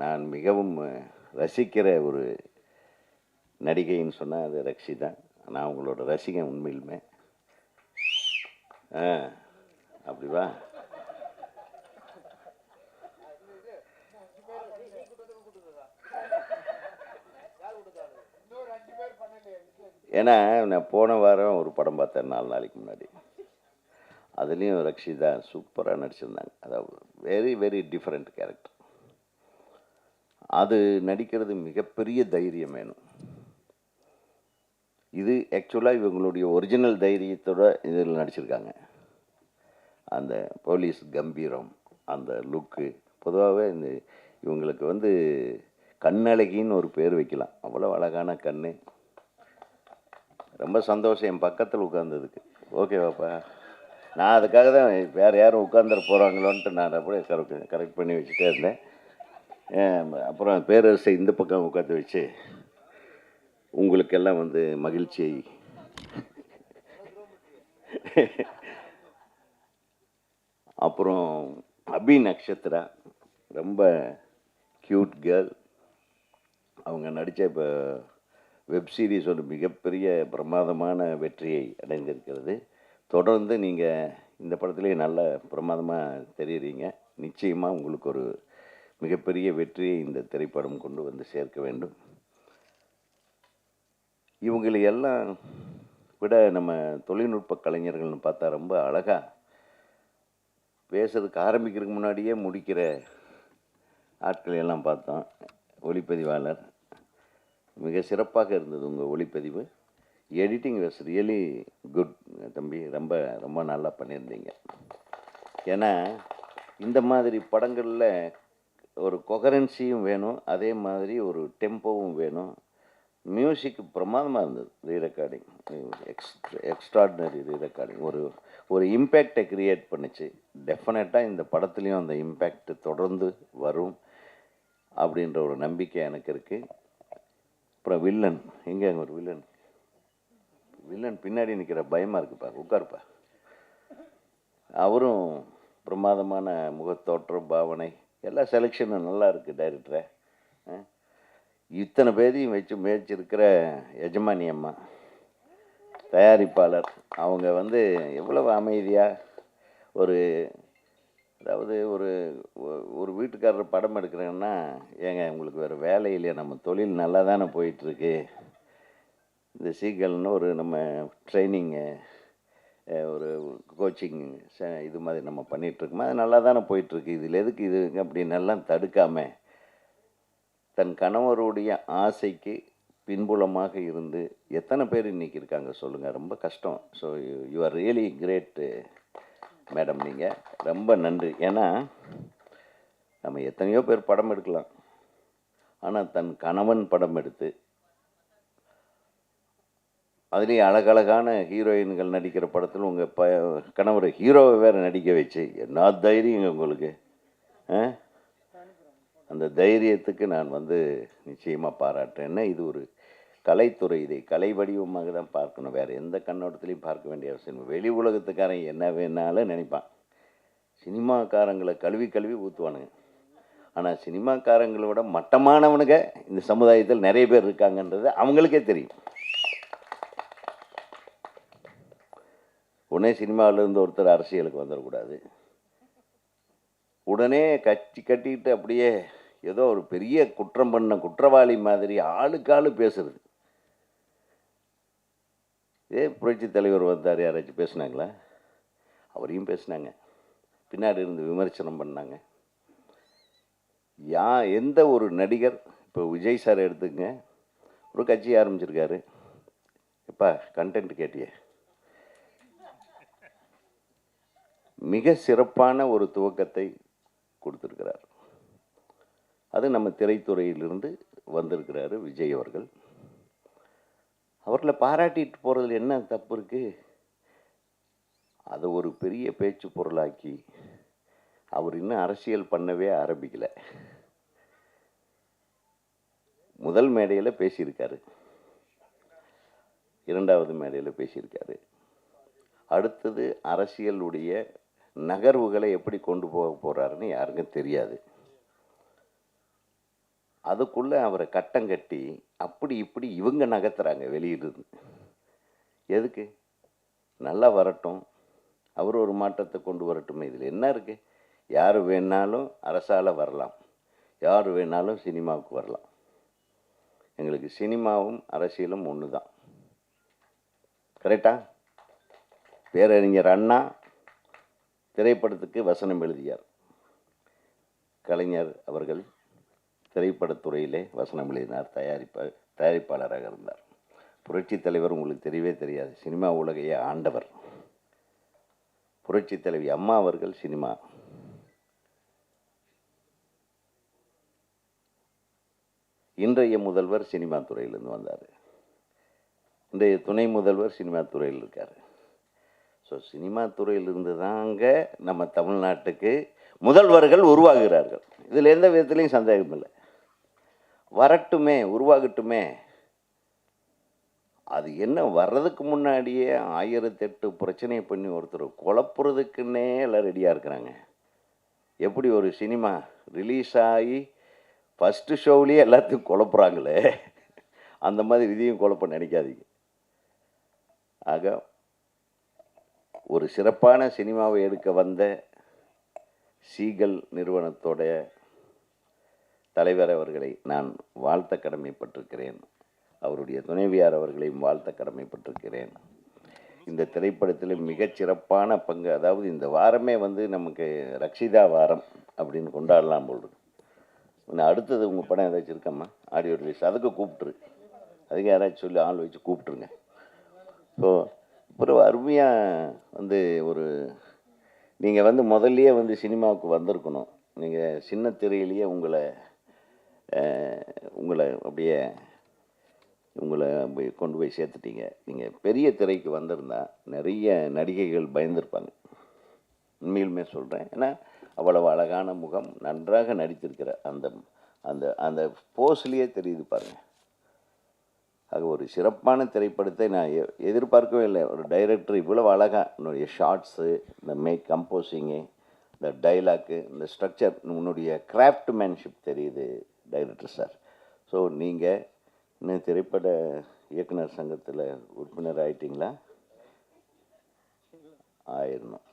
நான் மிகவும் ரசிக்கிற ஒரு நடிகைன்னு சொன்னால் அது ரக்ஷி தான் நான் உங்களோட ரசிகன் உண்மையிலுமே. ஆ அப்படி வா ஏன்னா நான் போன வாரம் ஒரு படம் பார்த்தேன் நாலு நாளைக்கு முன்னாடி. அதுலேயும் ரக்ஷிதா சூப்பராக நடிச்சிருந்தாங்க. அதாவது வெரி வெரி டிஃப்ரெண்ட் கேரக்டர் அது நடிக்கிறது மிகப்பெரிய தைரியம் வேணும். இது ஆக்சுவலாக இவங்களுடைய ஒரிஜினல் தைரியத்தோட இதில் நடிச்சிருக்காங்க. அந்த போலீஸ் கம்பீரம் அந்த லுக்கு பொதுவாகவே இந்த இவங்களுக்கு வந்து கண்ணழகின்னு ஒரு பேர் வைக்கலாம். அவ்வளோ அழகான கண் ரொம்ப சந்தோஷம் என் பக்கத்தில் உட்காந்ததுக்கு ஓகேவாப்பா நான் அதுக்காக தான் வேறு யாரும் உட்காந்துட போகிறாங்களோன்ட்டு நான் அப்படியே கரெக்ட் கரெக்ட் பண்ணி வச்சுட்டே இருந்தேன். அப்புறம் பேரரசை இந்த பக்கம் உட்காந்து வச்சு உங்களுக்கெல்லாம் வந்து மகிழ்ச்சியை அப்புறம் அபி நக்ஷத்ரா ரொம்ப க்யூட் கேர்ள் அவங்க நடித்த இப்போ வெப் சீரிஸ் ஒரு மிகப்பெரிய பிரமாதமான வெற்றியை அடைந்திருக்கிறது. தொடர்ந்து நீங்கள் இந்த படத்துலேயே நல்ல பிரமாதமாக தெரியுறீங்க. நிச்சயமாக உங்களுக்கு ஒரு மிகப்பெரிய வெற்றியை இந்த திரைப்படம் கொண்டு வந்து சேர்க்க வேண்டும். இவங்களை எல்லாம் விட நம்ம தொழில்நுட்ப கலைஞர்கள்னு பார்த்தா ரொம்ப அழகாக பேசுறதுக்கு ஆரம்பிக்கிறதுக்கு முன்னாடியே முடிக்கிற ஆட்களை எல்லாம் பார்த்தோம். ஒளிப்பதிவாளர். மிக சிறப்பாக இருந்தது உங்கள் ஒளிப்பதிவு. எடிட்டிங் வாஸ் ரியலி குட் தம்பி ரொம்ப ரொம்ப நல்லா பண்ணியிருந்தீங்க. ஏன்னா இந்த மாதிரி படங்களில் ஒரு கொகரன்சியும் வேணும் அதே மாதிரி ஒரு டெம்போவும் வேணும். மியூசிக் பிரமாதமாக இருந்தது re recording ex extraordinary re recording ஒரு ஒரு இம்பேக்டை க்ரியேட் பண்ணிச்சு. டெஃபினட்டாக இந்த படத்துலேயும் அந்த இம்பேக்ட் தொடர்ந்து வரும் அப்படின்ற ஒரு நம்பிக்கை எனக்கு இருக்குது அப்புறம் வில்லன் எங்கே ஒரு வில்லன் வில்லன் பின்னாடி நிற்கிற பயமாக இருக்குப்பா உட்காருப்பா அவரும் பிரமாதமான முகத்தோற்றம் பாவனை எல்லா செலெக்ஷனும் நல்லா இருக்குது டைரக்டரை இத்தனை பேரையும் வச்சு முயற்சிருக்கிற எஜமானி அம்மா தயாரிப்பாளர். அவங்க வந்து எவ்வளவு அமைதியாக ஒரு அதாவது ஒரு ஒரு வீட்டுக்காரர் படம் எடுக்கிறேன்னா ஏங்க உங்களுக்கு வேறு வேலை இல்லையா? நம்ம தொழில் நல்லா தானே போயிட்டுருக்கு. இந்த சீக்கல்னு ஒரு நம்ம ட்ரைனிங்கு ஒரு கோச்சிங் இது மாதிரி நம்ம பண்ணிகிட்ருக்கோமா அது நல்லா தானே போயிட்டுருக்கு. இதில் எதுக்கு இது அப்படின்னு எல்லாம் தடுக்காமல் தன் கணவருடைய ஆசைக்கு பின்புலமாக இருந்து எத்தனை பேர் இன்னைக்கு இருக்காங்க சொல்லுங்கள் ரொம்ப கஷ்டம். So you are really great madam நீங்கள் ரொம்ப நன்றி. ஏன்னா நம்ம எத்தனையோ பேர் படம் எடுக்கலாம். ஆனால் தன் கணவன் படம் எடுத்து அதுலேயும் அழகழகான ஹீரோயின்கள் நடிக்கிற படத்தில் உங்கள் ப கணவர் ஹீரோவை வேறு நடிக்க வச்சு என்ன தைரியங்க உங்களுக்கு? அந்த தைரியத்துக்கு நான் வந்து நிச்சயமாக பாராட்டுறேன். இது ஒரு கலைத்துறை? இதை கலை வடிவமாக தான் பார்க்கணும். வேறு எந்த கண்ணோட்டத்திலையும் பார்க்க வேண்டிய அவசியம் வெளி உலகத்துக்காரன் என்ன வேணாலும் நினைப்பான். சினிமாக்காரங்களை கழுவி கழுவி ஊற்றுவானுங்க ஆனால் சினிமாக்காரங்களோட விட மட்டமானவனுங்க இந்த சமுதாயத்தில் நிறைய பேர் இருக்காங்கன்றது அவங்களுக்கே தெரியும். உடனே சினிமாவிலேருந்து ஒருத்தர் அரசியலுக்கு வந்துடக்கூடாது உடனே கட்சி கட்டிக்கிட்டு அப்படியே ஏதோ ஒரு பெரிய குற்றம் பண்ண குற்றவாளி மாதிரி ஆளுக்கு ஆளு பேசுறது. ஏ புரட்சி தலைவர் வந்தார் யாராச்சும் பேசுனாங்களா? அவரையும் பேசுனாங்க. பின்னாடி இருந்து விமர்சனம் பண்ணாங்க. யா எந்த ஒரு நடிகர் இப்போ விஜய் சார் எடுத்துங்க ஒரு கட்சி ஆரம்பிச்சிருக்காரு. எப்பா கண்டென்ட் கேட்டியே. மிக சிறப்பான ஒரு துவக்கத்தை கொடுத்துருக்கிறார். அது நம்ம திரைத்துறையிலிருந்து வந்திருக்கிறாரு விஜய் அவர்கள். அவர்களை பாராட்டிட்டு போகிறதுல என்ன தப்பு இருக்குது அதை ஒரு பெரிய பேச்சு பொருளாக்கி அவர் இன்னும் அரசியல் பண்ணவே ஆரம்பிக்கலை. முதல் மேடையில் பேசியிருக்காரு. இரண்டாவது மேடையில் பேசியிருக்காரு. அடுத்தது அரசியலுடைய நகர்வுகளை எப்படி கொண்டு போக போகிறாருன்னு யாருக்கும் தெரியாது. அதுக்குள்ளே அவரை கட்டம் கட்டி அப்படி இப்படி இவங்க நகர்த்துறாங்க வெளியிலிருந்து. எதுக்கு? நல்லா வரட்டும். அவர் ஒரு மாற்றத்தை கொண்டு வரட்டும். இதில் என்ன இருக்குது யார் வேணாலும் அரசால் வரலாம். யார் வேணாலும் சினிமாவுக்கு வரலாம். எங்களுக்கு சினிமாவும் அரசியலும் ஒன்று தான் கரெக்டா பேரறிஞர் அண்ணா திரைப்படத்துக்கு வசனம் எழுதியார். கலைஞர் அவர்கள் திரைப்படத்துறையிலே வசனம் எழுதினார் தயாரிப்ப தயாரிப்பாளராக இருந்தார். புரட்சித் தலைவர் உங்களுக்கு தெரியவே தெரியாது சினிமா உலகையே ஆண்டவர். புரட்சித் தலைவி அம்மா அவர்கள் சினிமா. இன்றைய முதல்வர் சினிமா துறையிலிருந்து வந்தார். இன்றைய துணை முதல்வர் சினிமா துறையில் இருக்கார். ஸோ சினிமா துறையிலிருந்து தாங்க நம்ம தமிழ்நாட்டுக்கு முதல்வர்கள் உருவாகிறார்கள். இதில் எந்த விதத்துலேயும் சந்தேகம் இல்லை வரட்டுமே உருவாகட்டுமே. அது என்ன வர்றதுக்கு முன்னாடியே ஆயிரத்தெட்டு பிரச்சனையை பண்ணி ஒருத்தர் குழப்புறதுக்குன்னே எல்லாம் ரெடியாக இருக்கிறாங்க. எப்படி ஒரு சினிமா ரிலீஸ் ஆகி ஃபஸ்ட்டு ஷோவிலேயே எல்லாத்தையும் குழப்புறாங்களே. அந்த மாதிரி இதையும் குழப்ப நினைக்காதீங்க. ஆக ஒரு சிறப்பான சினிமாவை எடுக்க வந்த சீகல் நிறுவனத்தோட தலைவர் அவர்களை நான் வாழ்த்த கடமைப்பட்டிருக்கிறேன். அவருடைய துணைவியார் அவர்களையும் வாழ்த்த கடமைப்பட்டிருக்கிறேன். இந்த திரைப்படத்தில் மிகச் சிறப்பான பங்கு அதாவது இந்த வாரமே வந்து நமக்கு ரக்ஷிதா வாரம் அப்படின்னு கொண்டாடலாம் போல் நான் அடுத்தது உங்கள் படம் ஏதாச்சும் இருக்காம்மா? Audio release. அதுக்கு கூப்பிட்ரு அதுக்கு யாராச்சும் சொல்லி ஆள் வச்சு கூப்பிட்ருங்க ஸோ அப்புறம் அருமையாக வந்து ஒரு நீங்கள் வந்து முதல்லையே வந்து சினிமாவுக்கு வந்திருக்கணும். நீங்கள் சின்ன திரையிலேயே உங்களை உங்களை அப்படியே உங்களை கொண்டு போய் சேர்த்துட்டீங்க. நீங்கள் பெரிய திரைக்கு வந்திருந்தால் நிறைய நடிகைகள் பயந்துருப்பாங்க. உண்மையிலுமே சொல்கிறேன் ஏன்னா அவ்வளவு அழகான முகம் நன்றாக நடித்திருக்கிற அந்த அந்த அந்த போஸ்லேயே தெரியுது பாருங்கள் ஆக ஒரு சிறப்பான திரைப்படத்தை நான் எ- எதிர்பார்க்கவே இல்லை. ஒரு டைரக்டர் இவ்வளவு அழகாக உன்னுடைய ஷார்ட்ஸு இந்த மேக் கம்போசிங்கு இந்த டைலாக்கு இந்த ஸ்ட்ரக்சர் உன்னுடைய கிராஃப்ட் மேன்ஷிப் தெரியுது டைரக்டர் சார் ஸோ நீங்கள் இன்னும் திரைப்பட இயக்குனர் சங்கத்தில் உறுப்பினர் ஆயிட்டீங்களா? ஆயிடணும்